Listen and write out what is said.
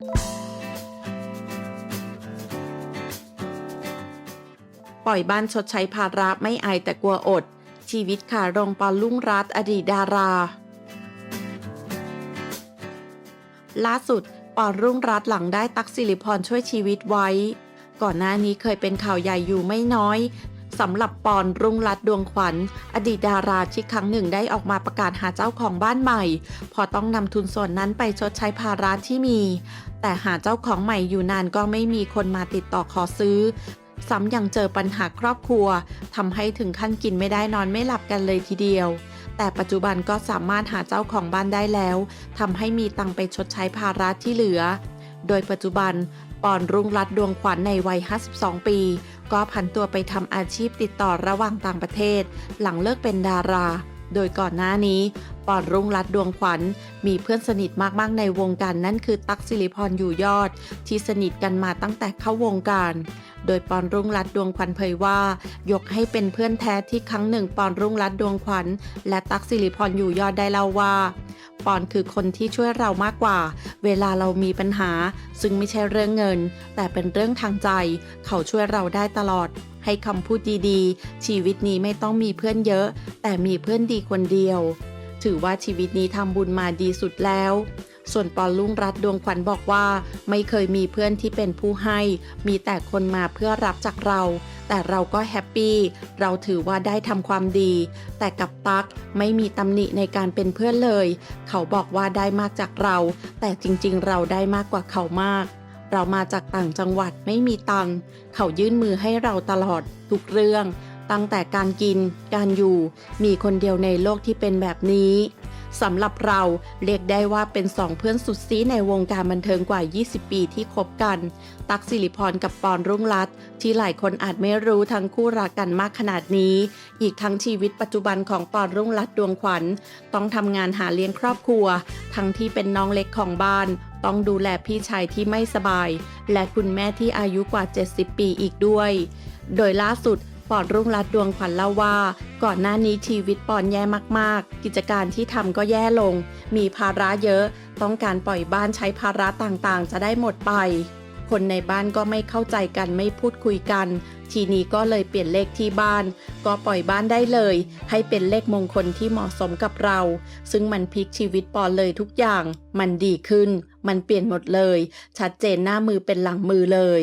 ปล่อยบ้านชดใช้ภาระไม่อายแต่กลัวอด ชีวิตขาลงปอลุ่งรัตอดีตดารา ล่าสุดปอนรุ่งรัตหลังได้ตักสิริพรช่วยชีวิตไว้ ก่อนหน้านี้เคยเป็นข่าวใหญ่อยู่ไม่น้อย สำหรับปอนรุ่งรัตดวงขวัญ อดีตดาราที่ครั้งหนึ่งได้ออกมาประกาศหาเจ้าของบ้านใหม่ พอต้องนำทุนส่วนนั้นไปชดใช้ภาระที่มี แต่หาเจ้าของใหม่อยู่นานก็ไม่มีคนมาติดต่อขอซื้อซ้ำยังเจอปัญหาครอบครัวทำให้ถึงขั้นกินไม่ได้นอนไม่หลับกันเลยทีเดียว แต่ปัจจุบันก็สามารถหาเจ้าของบ้านได้แล้วทำให้มีตังไปชดใช้ภาระที่เหลือ โดยปัจจุบันปอนรุ่งรัตดวงขวัญในวัย 52 ปี ก็ผันตัวไปทำอาชีพติดต่อระหว่างต่างประเทศ หลังเลิกเป็นดารา โดยก่อนหน้านี้ปอนรุ่งรัตดวงขวัญ มีเพื่อนสนิทมากๆในวงการนั่นคือตั๊กสิริพรอยู่ยอด ที่สนิทกันมาตั้งแต่เข้าวงการโดยปอนรุ่งรัตดวงขวัญเผยว่า ยกให้เป็นเพื่อนแท้ที่ครั้งหนึ่งปอนรุ่งรัตดวงขวัญ และตั๊กสิริพรอยู่ยอดได้เล่าว่า ปอนคือคนที่ช่วยเรามากกว่า เวลาเรามีปัญหา ซึ่งไม่ใช่เรื่องเงิน แต่เป็นเรื่องทางใจ เขาช่วยเราได้ตลอด ให้คำพูดดีๆ ชีวิตนี้ไม่ต้องมีเพื่อนเยอะ แต่มีเพื่อนดีคนเดียว ถือว่าชีวิตนี้ทำบุญมาดีสุดแล้ว ส่วนปอนลุงรัตดวงขวัญบอกว่า ไม่เคยมีเพื่อนที่เป็นผู้ให้ มีแต่คนมาเพื่อรับจากเรา แต่เราก็แฮปปี้ เราถือว่าได้ทำความดี แต่กับตั๊กไม่มีตำหนิในการเป็นเพื่อนเลย เขาบอกว่าได้มากจากเรา แต่จริงๆ เราได้มากกว่าเขามาก เรามาจากต่างจังหวัดไม่มีตังค์เขายื่นมือให้เราตลอดทุกเรื่อง ตั้งแต่การกิน การอยู่ มีคนเดียวในโลกที่เป็นแบบนี้ สำหรับเราเรียกได้ว่าเป็นสองเพื่อนสุดซีในวงการบันเทิงกว่า 20 ปีที่คบกัน ตักสิริพรกับปอนรุ่งรัตน์ที่หลายคนอาจไม่รู้ทั้งคู่รักกันมากขนาดนี้ อีกทั้งชีวิตปัจจุบันของปอนรุ่งรัตน์ดวงขวัญ ต้องทำงานหาเลี้ยงครอบครัว ทั้งที่เป็นน้องเล็กของบ้าน ต้องดูแลพี่ชายที่ไม่สบาย และคุณแม่ที่อายุกว่า 70 ปีอีกด้วย โดยล่าสุดปอนรุ่งรัตดวงขวัญเล่าว่า ก่อนหน้านี้ชีวิตปอนแย่มากๆ กิจการที่ทำก็แย่ลง มีภาระเยอะ ต้องการปล่อยบ้านใช้ภาระต่างๆ จะได้หมดไป คนในบ้านก็ไม่เข้าใจกันไม่พูดคุยกัน ทีนี้ก็เลยเปลี่ยนเลขที่บ้าน ก็ปล่อยบ้านได้เลย ให้เป็นเลขมงคลที่เหมาะสมกับเรา ซึ่งมันพลิกชีวิตปอนเลยทุกอย่าง มันดีขึ้น มันเปลี่ยนหมดเลย ชัดเจนหน้ามือเป็นหลังมือเลย